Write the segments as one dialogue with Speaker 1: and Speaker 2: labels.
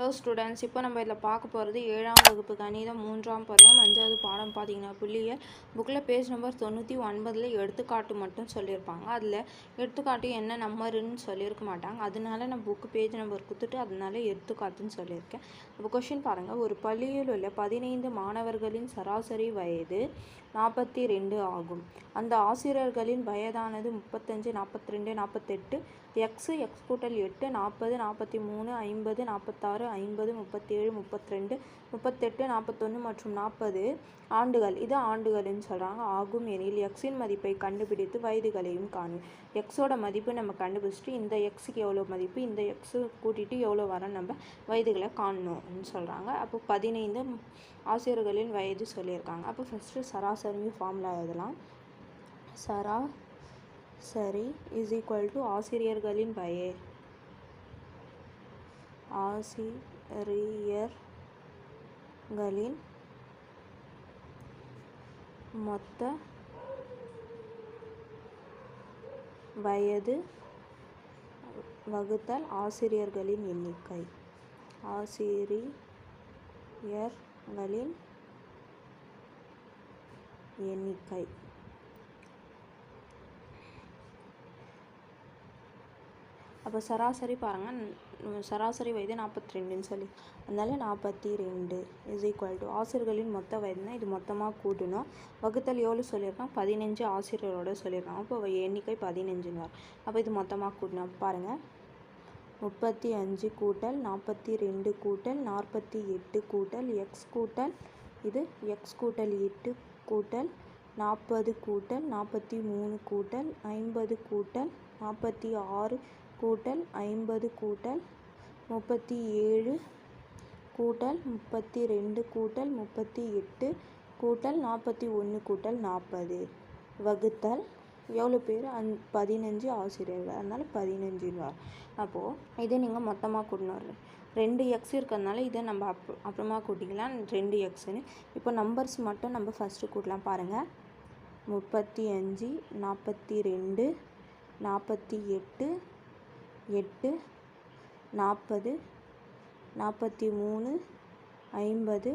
Speaker 1: Hello students இப்போ நம்ம இதில் பார்க்க போகிறது ஏழாம் வகுப்பு கணிதம் மூன்றாம் பருவம் அஞ்சாவது பாடம் பார்த்தீங்கன்னா புள்ளிய புக்கில் பேஜ் நம்பர் தொண்ணூற்றி ஒன்பதில் எடுத்துக்காட்டு மட்டும் சொல்லியிருப்பாங்க. அதில் எடுத்துக்காட்டு என்ன நம்பருன்னு சொல்லியிருக்க மாட்டாங்க. அதனால நான் புக்கு பேஜ் நம்பர் கொடுத்துட்டு அதனால எடுத்துக்காட்டுன்னு சொல்லியிருக்கேன். இப்போ கொஷின் பாருங்கள் ஒரு பள்ளியில் உள்ள பதினைந்து மாணவர்களின் சராசரி வயது நாற்பத்தி ரெண்டு ஆகும். அந்த ஆசிரியர்களின் வயதானது முப்பத்தஞ்சு நாற்பத்தி ரெண்டு நாற்பத்தெட்டு எக்ஸு எக்ஸ் கூட்டல் எட்டு நாற்பது நாற்பத்தி மூணு ஐம்பது நாற்பத்தாறு ஐம்பது முப்பத்தேழு முப்பத்திரெண்டு முப்பத்தெட்டு நாற்பத்தொன்று மற்றும் நாற்பது ஆண்டுகள். இது ஆண்டுகள்னு சொல்கிறாங்க ஆகும் எனில் எக்ஸின் மதிப்பை கண்டுபிடித்து வயதுகளையும் காணும் எக்ஸோட மதிப்பு நம்ம கண்டுபிடிச்சிட்டு இந்த எக்ஸுக்கு எவ்வளோ மதிப்பு இந்த எக்ஸு கூட்டிகிட்டு எவ்வளோ வர நம்ம வயதுகளை காணணும்னு சொல்கிறாங்க அப்போ பதினைந்து ஆசிரியர்களின் வயது சொல்லியிருக்காங்க. அப்போ ஃபஸ்ட்டு சராசரி ஃபார்முலா எழுதலாம். சரா சரி இஸ் ஈக்குவல் டு ஆசிரியர்களின் வய ஆசிரியர்களின் மொத்த வயது வகுத்தல் ஆசிரியர்களின் எண்ணிக்கை. ஆசிரியர்களின் எண்ணிக்கை. அப்போ சராசரி பாருங்கள் சராசரி வயது நாற்பத்தி ரெண்டுன்னு சொல்லி. அதனால நாற்பத்தி ரெண்டு இஸ் ஈக்குவல் டு ஆசிரியர்களின் மொத்த வயதுனா இது மொத்தமாக கூட்டணும். வகுத்தல் எவ்வளோ சொல்லியிருக்கான் பதினஞ்சு ஆசிரியரோட சொல்லியிருக்காங்க அப்போ எண்ணிக்கை பதினஞ்சுன்னு வரும் அப்போ இது மொத்தமாக கூட்டணும். பாருங்கள் முப்பத்தி அஞ்சு கூட்டல் நாற்பத்தி ரெண்டு கூட்டல் நாற்பத்தி எட்டு கூட்டல் எக்ஸ் கூட்டல் இது எக்ஸ் கூட்டல் எட்டு கூட்டல் நாற்பது கூட்டல் நாற்பத்தி மூணு கூட்டல் ஐம்பது கூட்டல் நாற்பத்தி ஆறு கூட்டல் ஐம்பது கூட்டல் முப்பத்தி ஏழு கூட்டல் முப்பத்தி ரெண்டு கூட்டல் முப்பத்தி எட்டு கூட்டல் நாற்பத்தி ஒன்று கூட்டல் நாற்பது. வகுத்தல் எவ்வளோ பேர்? அந் பதினஞ்சு ஆசிரியர்கள். அதனால் பதினஞ்சுன்னு வரும் அப்போது இதை நீங்கள் மொத்தமாக கூட்டினு ரெண்டு எக்ஸ் இருக்கிறதுனால இதை நம்ம அப் அப்புறமா கூட்டிக்கலாம். ரெண்டு எக்ஸ்னு இப்போ நம்பர்ஸ் மட்டும் நம்ம ஃபஸ்ட்டு கூட்டலாம் பாருங்கள் முப்பத்தி அஞ்சு நாற்பத்தி ரெண்டு நாற்பத்தி எட்டு எட்டு நாற்பது நாற்பத்தி மூணு ஐம்பது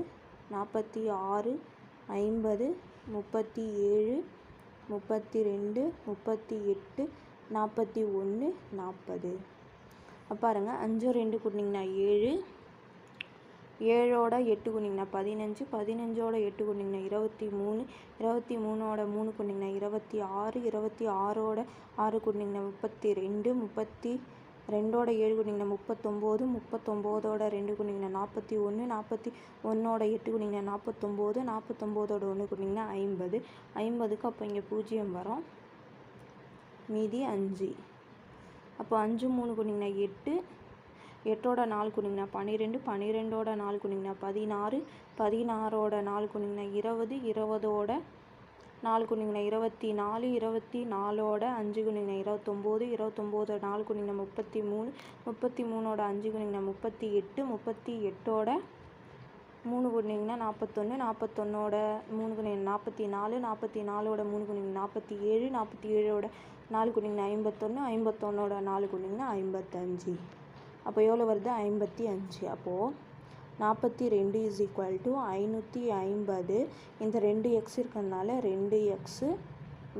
Speaker 1: நாற்பத்தி ஆறு ஐம்பது முப்பத்தி ஏழு முப்பத்தி ரெண்டு முப்பத்தி எட்டு நாற்பத்தி ஒன்று நாற்பது பாருங்கள் அஞ்சு ரெண்டு கூட்டிங்கன்னா ஏழு ஏழோட எட்டு குனிங்கன்னா பதினஞ்சு பதினஞ்சோட எட்டு குனிங்கன்னா இருபத்தி மூணு இருபத்தி மூணோட மூணு குனிங்கன்னா இருபத்தி ஆறு இருபத்தி ஆறோட ஆறு குனிங்கன்னா முப்பத்தி ரெண்டு முப்பத்தி ரெண்டோட ஏழு குனிங்கன்னா முப்பத்தொம்போது முப்பத்தொம்போதோட ரெண்டு குனிங்கன்னா நாற்பத்தி ஒன்று நாற்பத்தி ஒன்றோட எட்டு குனிங்கன்னா நாற்பத்தொம்போது நாற்பத்தொம்போதோட ஒன்று குனிங்கன்னா ஐம்பது. ஐம்பதுக்கு அப்போ இங்கே பூஜ்ஜியம் வரும். மீதி அஞ்சு. அப்போ அஞ்சு மூணு குனிங்கன்னா எட்டு எட்டோட நாள் குனிங்கன்னா பன்னிரெண்டு பன்னிரெண்டோட நாள் குனிங்கன்னா பதினாறு பதினாறோட நாள் குனிங்கன்னா இருபது இருபதோட நாலு குனிங்கன்னா இருபத்தி நாலு இருபத்தி நாலோட அஞ்சு குனிங்கன்னா இருபத்தொம்போது இருபத்தொம்போதோட நாலு குனிங்கன்னா முப்பத்தி மூணு முப்பத்தி மூணோட அஞ்சு குனிங்கன்னா முப்பத்தி எட்டு முப்பத்தி எட்டோட மூணு குனிங்கன்னா நாற்பத்தொன்று நாற்பத்தொன்னோட மூணு குனிங்க நாற்பத்தி நாலு நாற்பத்தி நாலோட மூணு குனிங்க நாற்பத்தி ஏழு நாற்பத்தி ஏழோட நாலு குனிங்கன்னா ஐம்பத்தொன்று ஐம்பத்தொன்னோட நாலு குனிங்கன்னா ஐம்பத்தஞ்சு. அப்போ எவ்வளோ வருது? ஐம்பத்தி அஞ்சு. அப்போது நாற்பத்தி ரெண்டு இஸ் ஈக்குவல் டு ஐநூற்றி ஐம்பது. இந்த ரெண்டு எக்ஸ் இருக்கிறதுனால ரெண்டு எக்ஸு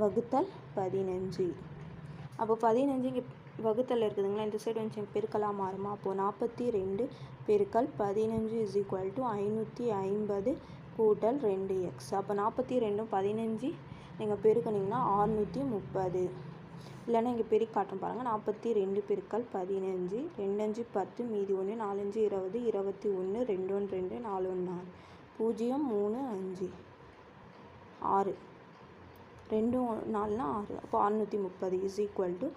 Speaker 1: வகுத்தல் பதினஞ்சு. அப்போ பதினஞ்சு இங்கே வகுத்தல் இருக்குதுங்களா? இந்த சைடு வந்து பெருக்கலாக மாறுமா? அப்போது நாற்பத்தி ரெண்டு பெருக்கல் பதினஞ்சு இஸ் ஈக்குவல் டு ஐநூற்றி ஐம்பது கூட்டல் ரெண்டு எக்ஸ் அப்போ நாற்பத்தி ரெண்டும் பதினஞ்சு. நீங்கள் பெருக்குனிங்கன்னா ஆறுநூற்றி முப்பது. இல்லைன்னா இங்கே பெருக்கி காட்டும் பாருங்கள் நாற்பத்தி ரெண்டு பெருக்கல் பதினஞ்சு ரெண்டஞ்சு பத்து மீதி ஒன்று நாலஞ்சு இருபது இருபத்தி ஒன்று ரெண்டு ஒன்று ரெண்டு நாலு ஒன்று நாலு பூஜ்ஜியம் மூணு அஞ்சு. ஆறு. ரெண்டு நாலுனா ஆறு. அப்போ அறுநூற்றி முப்பது இஸ் ஈக்குவல் டு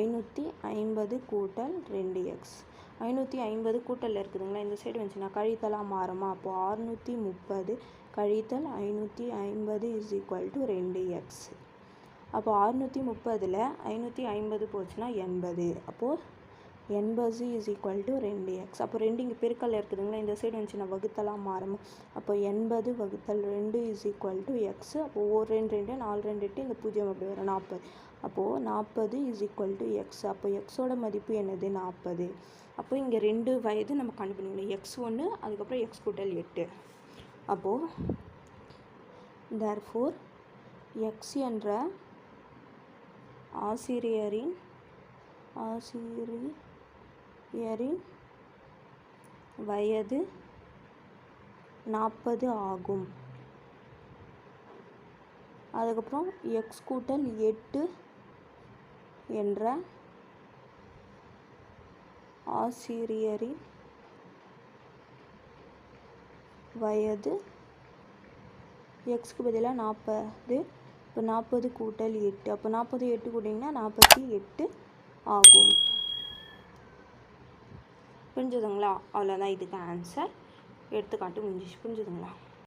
Speaker 1: ஐநூற்றி ஐம்பது கூட்டல் ரெண்டு எக்ஸ் ஐநூற்றி ஐம்பது கூட்டலில் இருக்குதுங்களா? இந்த சைடு வந்துச்சுன்னா கழித்தலாக மாறுமா? அப்போது அறுநூற்றி முப்பது கழித்தல் ஐநூற்றி ஐம்பது இஸ் ஈக்குவல் டு ரெண்டு எக்ஸ் அப்போ அறுநூற்றி முப்பதில் ஐநூற்றி ஐம்பது போச்சுன்னா எண்பது. அப்போது எண்பது இஸ் ஈக்குவல் டு ரெண்டு எக்ஸ் அப்போ ரெண்டு இங்கே பெருக்கல் இருக்குதுங்களா? இந்த சைடு வந்துச்சுன்னா வகுத்தலாக மாறும். அப்போ எண்பது வகுத்தல் ரெண்டு இஸ் ஈக்குவல் டு எக்ஸ் அப்போது ஒரு ரெண்டு ரெண்டு நாலு ரெண்டு எட்டு இந்த பூஜ்ஜியம் அப்படி வரும். நாற்பது. அப்போது நாற்பது இஸ் ஈக்குவல் டு எக்ஸ் அப்போ எக்ஸோட மதிப்பு என்னது? நாற்பது. அப்போ இங்கே ரெண்டு வயது நம்ம கண்டுபிடிக்கணும் எக்ஸ் ஒன்று அதுக்கப்புறம் எக்ஸ் கூட்டல் எட்டு. அப்போது தேர்ஃபோர் எக்ஸ் என்ற ஆசிரியரின் ஆசிரியரின் வயது நாற்பது ஆகும். அதுக்கப்புறம் எக்ஸ் கூட்டல் எட்டு என்ற ஆசிரியரின் வயது எக்ஸ்க்கு பதிலாக நாற்பது இப்போ நாற்பது கூட்டல் எட்டு. அப்போ நாற்பது எட்டு கூட்டிங்கன்னா நாற்பத்தி எட்டு ஆகும். புரிஞ்சுதுங்களா? அவ்வளோதான் இதுக்கு ஆன்சர் எடுத்துக்காட்டு முடிஞ்சிச்சு. புரிஞ்சுதுங்களா?